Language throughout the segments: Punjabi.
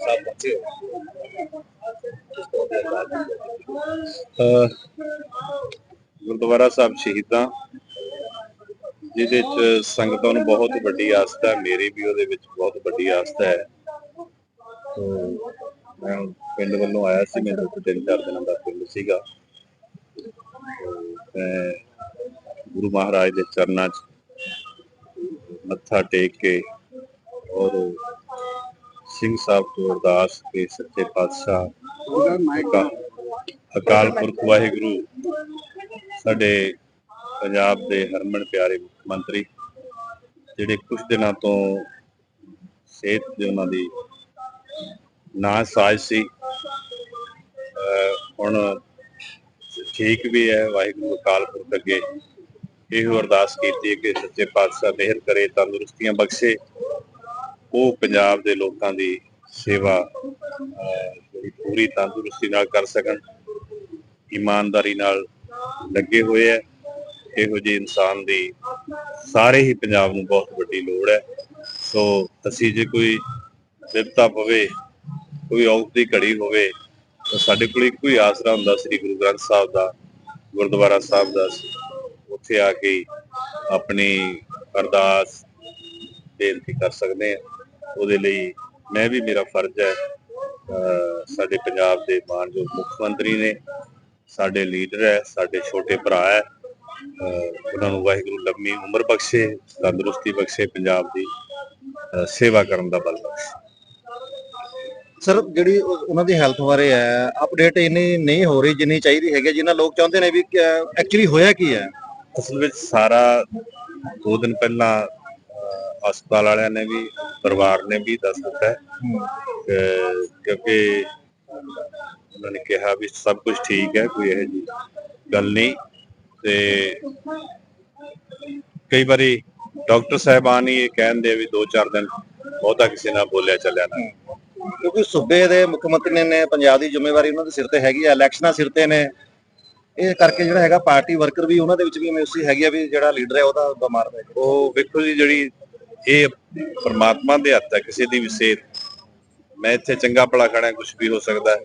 ਸਾਹਿਬ ਪਹੁੰਚੇ ਹੋ ਗੁਰਦੁਆਰਾ ਸਾਹਿਬ ਸ਼ਹੀਦਾਂ, ਜਿਹਦੇ ਚ ਸੰਗਤਾਂ ਨੂੰ ਬਹੁਤ ਵੱਡੀ ਆਸਥਾ ਹੈ, ਮੇਰੀ ਵੀ ਉਹਦੇ ਵਿੱਚ ਬਹੁਤ ਵੱਡੀ ਆਸਥਾ ਹੈ। ਮੈਂ ਪਿੰਡ ਵੱਲੋਂ ਆਇਆ ਸੀ ਮੇਰੇ ਕੋਲ ਤਿੰਨ ਚਾਰ ਦਿਨਾਂ ਦਾ ਪਿੰਡ ਸੀਗਾ। ਮੈਂ ਗੁਰੂ ਮਹਾਰਾਜ ਦੇ ਚਰਨਾਂ 'ਚ ਮੱਥਾ ਟੇਕ ਕੇ ਔਰ ਸਿੰਘ ਸਾਹਿਬ ਤੋਂ ਅਰਦਾਸ ਕੇ ਸੱਚੇ ਪਾਤਸ਼ਾਹ ਅਕਾਲ ਪੁਰਖ ਵਾਹਿਗੁਰੂ, ਸਾਡੇ ਪੰਜਾਬ ਦੇ ਹਰਮਨ ਪਿਆਰੇ ਮੁੱਖ ਮੰਤਰੀ, ਜਿਹੜੇ ਕੁਝ ਦਿਨਾਂ ਤੋਂ ਸਿਹਤ ਦੇ ਉਹਨਾਂ ਦੀ ਨਾ ਸਾਜ ਸੀ, ਅਹ ਹੁਣ ਠੀਕ ਵੀ ਹੈ, ਵਾਹਿਗੁਰੂ ਅਕਾਲ ਪੁਰਖ ਅੱਗੇ ਇਹੋ ਅਰਦਾਸ ਕੀਤੀ ਕਿ ਸੱਚੇ ਪਾਤਸ਼ਾਹ ਮਿਹਰ ਕਰੇ, ਤੰਦਰੁਸਤੀਆਂ ਬਖਸ਼ੇ। ਉਹ ਪੰਜਾਬ ਦੇ ਲੋਕਾਂ ਦੀ ਸੇਵਾ ਜਿਹੜੀ ਪੂਰੀ ਤੰਦਰੁਸਤੀ ਨਾਲ ਕਰ ਸਕਣ, ਇਮਾਨਦਾਰੀ ਨਾਲ ਲੱਗੇ ਹੋਏ ਹੈ। ਇਹੋ ਜਿਹੇ ਇਨਸਾਨ ਦੀ ਸਾਰੇ ਹੀ ਪੰਜਾਬ ਨੂੰ ਬਹੁਤ ਵੱਡੀ ਲੋੜ ਹੈ। ਸੋ ਅਸੀਂ ਜੇ ਕੋਈ ਵਿਪਤਾ ਪਵੇ, ਕੋਈ ਔਖ ਦੀ ਘੜੀ ਹੋਵੇ, ਤਾਂ ਸਾਡੇ ਕੋਲ ਇੱਕੋ ਹੀ ਆਸਰਾ ਹੁੰਦਾ ਸ੍ਰੀ ਗੁਰੂ ਗ੍ਰੰਥ ਸਾਹਿਬ ਦਾ, ਗੁਰਦੁਆਰਾ ਸਾਹਿਬ ਦਾ। ਉੱਥੇ ਆ ਕੇ ਆਪਣੀ ਅਰਦਾਸ ਬੇਨਤੀ ਕਰ ਸਕਦੇ ਹਾਂ। ਉਹਦੇ ਲਈ ਮੈਂ ਵੀ ਮੇਰਾ ਫਰਜ਼ ਹੈ। ਸਾਡੇ ਪੰਜਾਬ ਦੇ ਮਾਨਯੋਗ ਮੁੱਖ ਮੰਤਰੀ ਨੇ ਸਾਡੇ ਲੀਡਰ ਹੈ ਸਾਡੇ ਛੋਟੇ ਭਰਾ ਹੈ। ਉਹਨਾਂ ਨੂੰ ਵਾਹਿਗੁਰੂ ਲੰਮੀ ਉਮਰ ਬਖਸ਼ੇ ਤੰਦਰੁਸਤੀ ਬਖਸ਼ੇ ਪੰਜਾਬ ਦੀ ਸੇਵਾ ਕਰਨ ਦਾ ਬਲ ਬਖਸ਼ੇ। ਸਰ ਜਿਹੜੀ ਉਹ- ਉਹਨਾਂ ਦੀ ਹੈਲਥ ਬਾਰੇ ਹੈ ਅਪਡੇਟ ਇੰਨੀ ਨਹੀਂ ਹੋ ਰਹੀ ਜਿੰਨੀ ਚਾਹੀਦੀ ਹੈਗੀ ਜਿੰਨਾ ਲੋਕ ਚਾਹੁੰਦੇ ਨੇ ਵੀ ਐਕਚੁਅਲੀ ਹੋਇਆ ਕੀ ਹੈ? ਅਸਲ ਵਿੱਚ ਸਾਰਾ ਦੋ ਦਿਨ ਪਹਿਲਾਂ ਹਸਪਤਾਲ ਵਾਲਿਆਂ ਨੇ ਵੀ ਪਰਿਵਾਰ ਨੇ ਵੀ ਦੱਸ ਦਿੱਤਾ ਹੈ। ਕਿ- ਕਿਉਂਕਿ ਉਹਨਾਂ ਨੇ ਕਿਹਾ ਵੀ ਸਭ ਕੁਝ ਠੀਕ ਹੈ ਕੋਈ ਇਹੋ ਜੀ ਗੱਲ ਨਹੀਂ। ਤੇ ਕਈ ਵਾਰੀ ਡਾਕਟਰ ਸਾਹਿਬਾਨ ਹੀ ਇਹ ਕਹਿੰਦੇ ਵੀ 2-4 ਦਿਨ ਬਹੁਤਾ ਕਿਸੇ ਨਾਲ ਬੋਲਿਆ ਚੱਲਿਆ ਨਾ। ਕਿਉਂਕਿ ਸੂਬੇ ਦੇ ਮੁੱਖ ਮੰਤਰੀ ਨੇ- ਨੇ ਪੰਜਾਬ ਦੀ ਜ਼ਿੰਮੇਵਾਰੀ ਉਹਨਾਂ ਦੇ ਸਿਰ ਤੇ ਹੈਗੀ ਆ ਇਲੈਕਸ਼ਨਾਂ ਸਿਰ ਤੇ ਨੇ। ਇਹ ਕਰਕੇ ਜਿਹੜਾ ਹੈਗਾ ਪਾਰਟੀ ਵਰਕਰ ਵੀ ਉਹਨਾਂ ਦੇ ਵਿੱਚ ਵੀ ਮੈਸੀ ਹੈਗੀ ਆ ਵੀ ਜਿਹੜਾ ਲੀਡਰ ਹੈ ਉਹਦਾ ਬਿਮਾਰ ਹੈ। ਉਹ ਵੇਖੋ ਜੀ ਜਿਹੜੀ ਇਹ ਪਰਮਾਤਮਾ ਦੇ ਹੱਥ ਹੈ, ਕਿਸੇ ਦੀ ਵੀ ਸਿਹਤ। ਮੈਂ ਇੱਥੇ ਚੰਗਾ ਭਲਾ ਖੜਾ ਕੁਝ ਵੀ ਹੋ ਸਕਦਾ ਹੈ,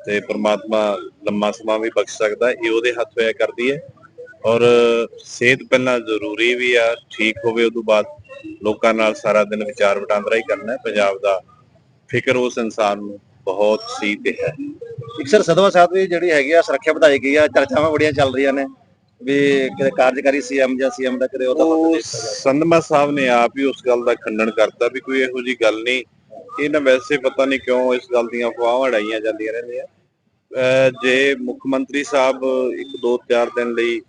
ਤੇ ਪਰਮਾਤਮਾ ਲੰਮਾ ਸਮਾਂ ਵੀ ਬਖਸ਼ ਸਕਦਾ ਇਹ ਉਹਦੇ ਹੱਥ ਹੋਇਆ ਕਰਦੀ ਹੈ। ਔਰ ਸਿਹਤ ਪਹਿਲਾਂ ਜ਼ਰੂਰੀ ਵੀ ਆ, ਠੀਕ ਹੋਵੇ ਉਦੋਂ ਬਾਅਦ ਲੋਕਾਂ ਨਾਲ ਸਾਰਾ ਦਿਨ ਵਿਚਾਰ ਵਟਾਂਦਰਾ ਹੀ ਕਰਨਾ ਹੈ, ਪੰਜਾਬ ਦਾ ਫਿਕਰ ਉਸ ਇਨਸਾਨ ਨੂੰ ਬਹੁਤ ਸੀ ਤੇ ਹੈ। ਇੱਕ ਸਰ, ਸਦਵਾ ਸਾਹਿਬ ਦੀ ਜਿਹੜੀ ਹੈਗੀ ਆ ਸੁਰੱਖਿਆ ਵਧਾਈ ਗਈ ਆ, ਚਰਚਾਵਾਂ ਬੜੀਆਂ ਚੱਲ ਰਹੀਆਂ ਨੇ। ਵੀ ਕਿਤੇ ਕਾਰਜਕਾਰੀ ਸੀਐਮ ਜਾਂ ਸੀਐਮ ਦਾ ਕਿਤੇ ਉਹਦਾ ਉਹ ਪਤਾ ਸੰਧਮਾ ਸਾਹਿਬ ਨੇ ਆਪ ਹੀ ਉਸ ਗੱਲ ਦਾ ਖੰਡਨ ਕਰਤਾ ਵੀ ਕੋਈ ਇਹੋ ਜੀ ਗੱਲ ਨਹੀਂ। ਇਹ ਨਾ ਵੈਸੇ ਪਤਾ ਨਹੀਂ ਕਿਉਂ ਇਸ ਗੱਲ ਦੀਆਂ ਅਫਵਾਹਾਂ ਉਡਾਈਆਂ ਜਾਂਦੀਆਂ ਰਹਿੰਦੀਆਂ। ਜੇ ਮੁੱਖ ਮੰਤਰੀ ਸਾਹਿਬ ਇੱਕ ਦੋ ਚਾਰ ਦਿਨ ਲਈ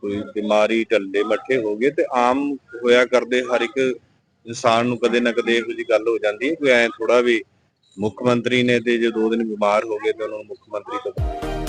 ਕੋਈ ਬਿਮਾਰੀ ਢੱਲੇ ਮੱਠੇ ਹੋ ਗਏ ਤੇ ਆਮ ਹੋਇਆ ਕਰਦੇ ਹਰ ਇੱਕ ਇਨਸਾਨ ਨੂੰ ਕਦੇ ਨਾ ਕਦੇ ਇਹੋ ਜੀ ਗੱਲ ਹੋ ਜਾਂਦੀ ਹੈ ਕੋਈ ਐ ਥੋੜਾ ਵੀ ਮੁੱਖ ਮੰਤਰੀ ਨੇ ਤੇ ਜੇ ਦੋ ਦਿਨ ਬਿਮਾਰ ਹੋ ਗਏ ਤੇ ਉਹਨਾਂ ਨੂੰ ਮੁੱਖ ਮੰਤਰੀ ਤੋਂ